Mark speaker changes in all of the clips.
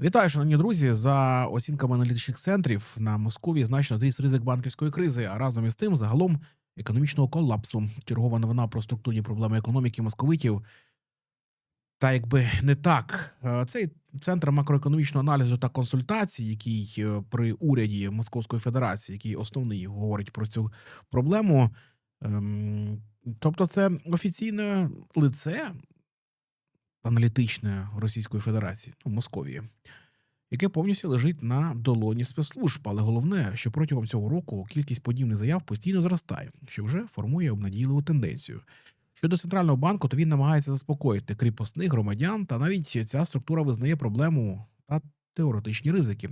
Speaker 1: Вітаю, шановні друзі. За оцінками аналітичних центрів на Московії значно зріс ризик банківської кризи, а разом із тим загалом економічного колапсу. Чергова новина про структурні проблеми економіки московитів. Та якби не так, Е, цей центр макроекономічного аналізу та консультацій, який е, при уряді Московської Федерації, який основний говорить про цю проблему. ем, Тобто, це офіційне лице аналітичне Російської Федерації, ну, Московії, яке повністю лежить на долоні спецслужб. Але головне, що протягом цього року кількість подібних заяв постійно зростає, що вже формує обнадійливу тенденцію. Щодо центрального банку, то він намагається заспокоїти кріпосних громадян, та навіть ця структура визнає проблему та теоретичні ризики.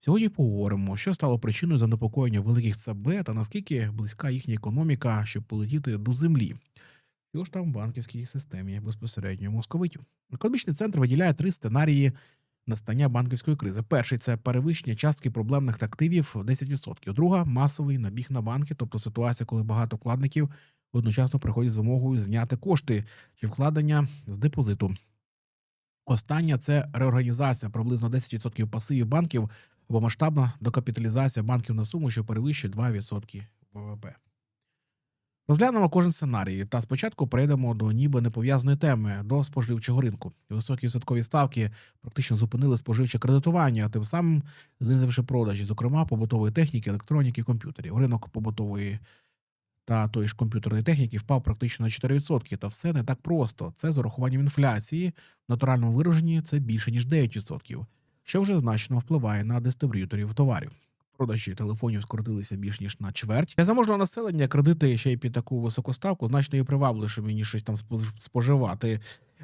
Speaker 1: Сьогодні поговоримо, що стало причиною занепокоєння великих ЦБ та наскільки близька їхня економіка, щоб полетіти до землі. Що ж там в банківській системі безпосередньо московитів? Економічний центр виділяє три сценарії настання банківської кризи. Перший це перевищення частки проблемних активів в 10%. Друга масовий набіг на банки, тобто ситуація, коли багато вкладників одночасно приходять з вимогою зняти кошти чи вкладення з депозиту. Остання це реорганізація приблизно 10% пасивів банків або масштабна докапіталізація банків на суму, що перевищує 2% ВВП. Розглянемо кожен сценарій, та спочатку перейдемо до ніби непов'язаної теми до споживчого ринку. Високі відсоткові ставки практично зупинили споживче кредитування, тим самим знизивши продажі, зокрема побутової техніки, електроніки, комп'ютерів. Ринок побутової та тої ж комп'ютерної техніки впав практично на 4%. Та все не так просто. Це з урахуванням інфляції в натуральному вираженні це більше ніж 9%, що вже значно впливає на дистриб'юторів товарів. Продажі телефонів скоротилися більш ніж на чверть. Для заможного населення кредити ще й під таку високу ставку значно є привабливішими, ніж щось там спо- споживати.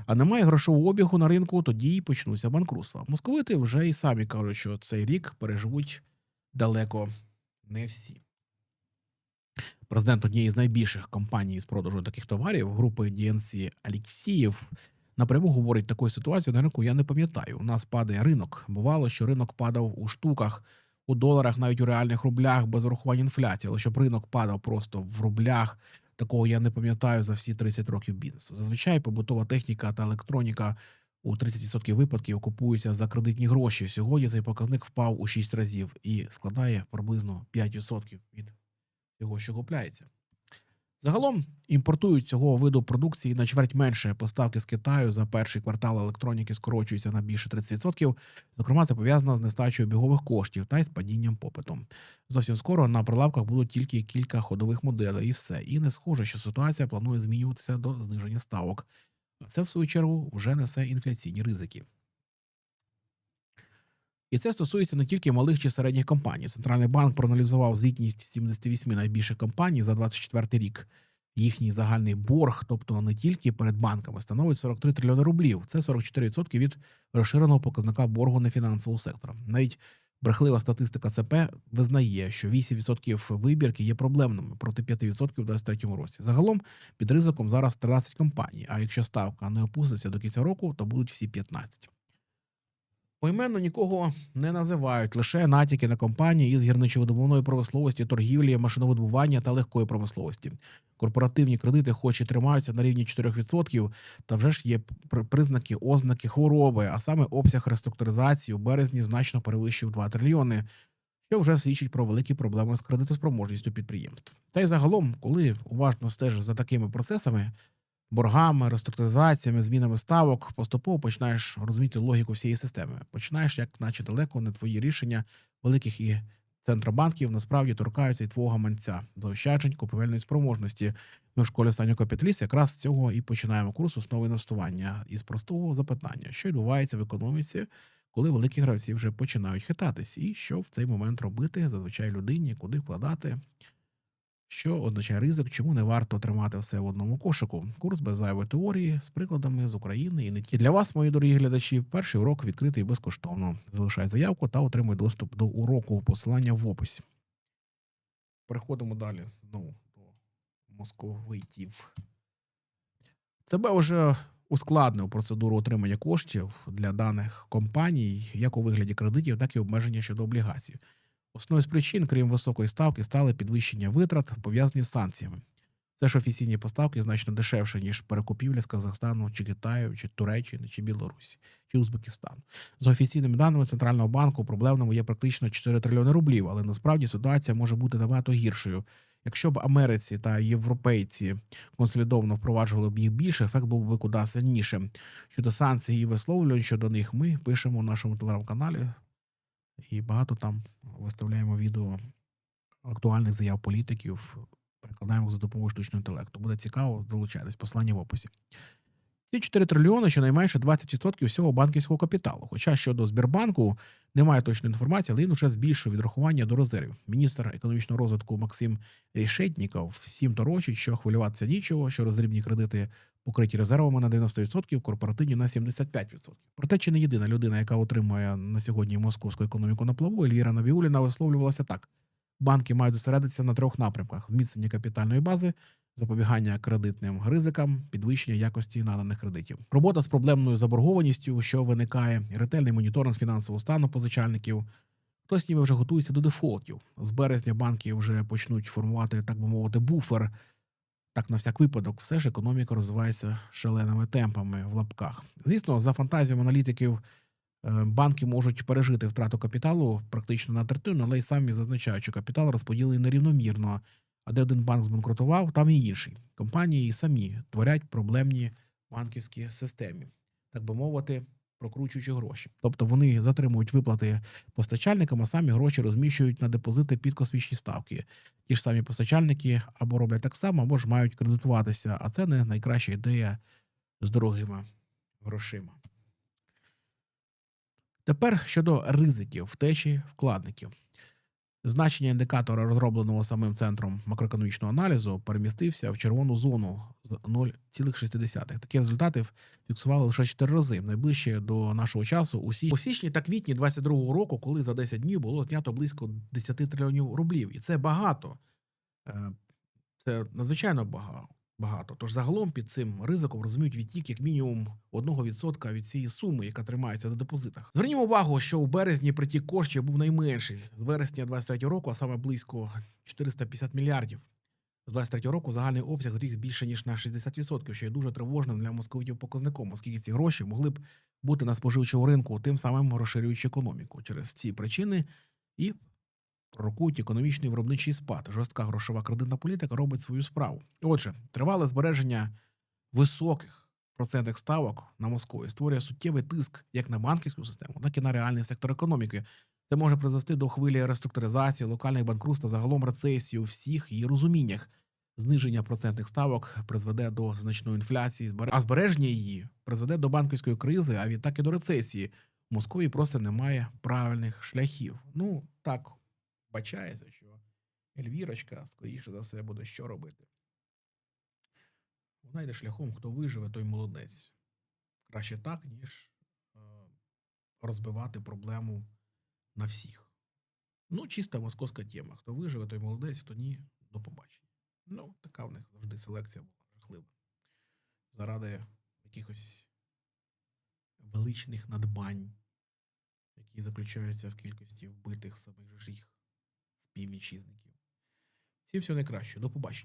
Speaker 1: А немає грошового обігу на ринку, тоді й почнуться банкрутства. Московити вже і самі кажуть, що цей рік переживуть далеко не всі. Президент однієї з найбільших компаній з продажу таких товарів групи DNC Алексієв напряму говорить такої ситуації на ринку. Я не пам'ятаю. У нас падає ринок. Бувало, що ринок падав у штуках, у доларах, навіть у реальних рублях без урахування інфляції. Але щоб ринок падав просто в рублях, такого я не пам'ятаю за всі 30 років бізнесу. Зазвичай побутова техніка та електроніка у 30% випадків купуються за кредитні гроші. Сьогодні цей показник впав у 6 разів і складає приблизно 5% від того, що купляється. Загалом імпортують цього виду продукції на чверть менше. Поставки з Китаю за перший квартал електроніки скорочуються на більше 30%. Зокрема, це пов'язано з нестачею бігових коштів та й з падінням попиту. Зовсім скоро на прилавках будуть тільки кілька ходових моделей, і все. І не схоже, що ситуація планує змінюватися до зниження ставок. Це, в свою чергу, вже несе інфляційні ризики. І це стосується не тільки малих чи середніх компаній. Центральний банк проаналізував звітність 78 найбільших компаній за 24 рік. Їхній загальний борг, тобто не тільки перед банками, становить 43 трильйони рублів. Це 44% від розширеного показника боргу нефінансового сектора. Навіть брехлива статистика ЦП визнає, що 8% вибірки є проблемними проти 5% у 2023 році. Загалом під ризиком зараз 13 компаній. А якщо ставка не опуститься до кінця року, то будуть всі 15. Поіменно нікого не називають, лише натяки на компанії із гірничовидобувної промисловості, торгівлі, машиновидобування та легкої промисловості. Корпоративні кредити, хоч і тримаються на рівні 4%, та вже ж є при- признаки, ознаки хвороби, а саме обсяг реструктуризації у березні значно перевищив 2 трильйони, що вже свідчить про великі проблеми з кредитоспроможністю підприємств. Та й загалом, коли уважно стежиш за такими процесами, боргами, реструктуризаціями, змінами ставок, поступово починаєш розуміти логіку всієї системи. Починаєш, як наче далеко не твої рішення великих і центробанків насправді торкаються і твого гаманця заощаджень купівельної спроможності. Ми в школі останнього капіталіст якраз з цього і починаємо курс основи інвестування із простого запитання, що відбувається в економіці, коли великі гравці вже починають хитатись, і що в цей момент робити зазвичай людині, куди вкладати. Що означає ризик, чому не варто тримати все в одному кошику? Курс без зайвої теорії з прикладами з України і не тільки для вас, мої дорогі глядачі. Перший урок відкритий безкоштовно. Залишай заявку та отримуй доступ до уроку. Посилання в описі. Переходимо далі знову до московитів. ЦБ вже ускладнив процедуру отримання коштів для даних компаній, як у вигляді кредитів, так і обмеження щодо облігацій. Основною з причин, крім високої ставки, стали підвищення витрат, пов'язані з санкціями. Це ж офіційні поставки значно дешевше, ніж перекупівля з Казахстану, чи Китаю, чи Туреччини, чи Білорусі, чи Узбекистану. За офіційними даними Центрального банку, проблемним є практично 4 трильйони рублів, але насправді ситуація може бути набагато гіршою. Якщо б Америці та європейці консолідовано впроваджували б їх більше, ефект був би куди сильнішим. Щодо санкцій і висловлювань щодо них, ми пишемо в нашому телеграм-каналі і багато там виставляємо відео актуальних заяв політиків, перекладаємо за допомогою штучного інтелекту. Буде цікаво, долучайтесь, послання в описі. Ці 4 трильйони щонайменше 20% всього банківського капіталу. Хоча щодо Сбербанку немає точної інформації, але він уже збільшує відрахування до резервів. Міністр економічного розвитку Максим Рішетніков всім торочить, що хвилюватися нічого, що роздрібні кредити покриті резервами на 90%, корпоративні на 75%. Проте чи не єдина людина, яка отримує на сьогодні московську економіку на плаву, Ельвіра Навіуліна висловлювалася так: банки мають зосередитися на трьох напрямках: зміцнення капітальної бази, запобігання кредитним ризикам, підвищення якості наданих кредитів. Робота з проблемною заборгованістю, що виникає, ретельний моніторинг фінансового стану позичальників. Хтось ніби вже готується до дефолтів. З березня банки вже почнуть формувати, так би мовити, буфер. Так, на всяк випадок, все ж економіка розвивається шаленими темпами в лапках. Звісно, за фантазіями аналітиків, е, банки можуть пережити втрату капіталу практично на третину, але й самі зазначають, що капітал розподілений нерівномірно. А де один банк збанкрутував, там і інший. Компанії самі творять проблемні банківські системи, так би мовити, прокручуючи гроші. Тобто вони затримують виплати постачальникам, а самі гроші розміщують на депозити під космічні ставки. Ті ж самі постачальники або роблять так само, або ж мають кредитуватися, а це не найкраща ідея з дорогими грошима. Тепер щодо ризиків втечі вкладників. Значення індикатора, розробленого самим центром макроекономічного аналізу, перемістився в червону зону з 0,6. Такі результати фіксували лише 4 рази. Найближче до нашого часу у січні, та квітні 22-го року, коли за 10 днів було знято близько 10 трильйонів рублів. І це багато. Е, Це надзвичайно багато. Багато. Тож загалом під цим ризиком розуміють відтік як мінімум 1% від цієї суми, яка тримається на депозитах. Звернімо увагу, що у березні притік коштів був найменший з вересня 23 року, а саме близько 450 мільярдів. З 23 року загальний обсяг зріс більше ніж на 60%, що є дуже тривожним для московитів показником, оскільки ці гроші могли б бути на споживчому ринку, тим самим розширюючи економіку. Через ці причини і пророкують економічний виробничий спад. Жорстка грошова кредитна політика робить свою справу. Отже, тривале збереження високих процентних ставок на Москові створює суттєвий тиск як на банківську систему, так і на реальний сектор економіки. Це може призвести до хвилі реструктуризації, локальних банкрутств та загалом рецесії у всіх її розуміннях. Зниження процентних ставок призведе до значної інфляції, а збереження її призведе до банківської кризи, а відтак і до рецесії. В Москові просто немає правильних шляхів. Ну так бачається, що Ельвірочка, скоріше за все, буде що робити. Вона йде шляхом, хто виживе, той молодець. Краще так, ніж е, розбивати проблему на всіх. Ну, чиста московська тема. Хто виживе, той молодець, хто ні, до побачення. Ну, така в них завжди селекція була жахлива. Заради якихось величних надбань, які заключаються в кількості вбитих самих же співвітчизників. Всім всього найкращого. До побачення.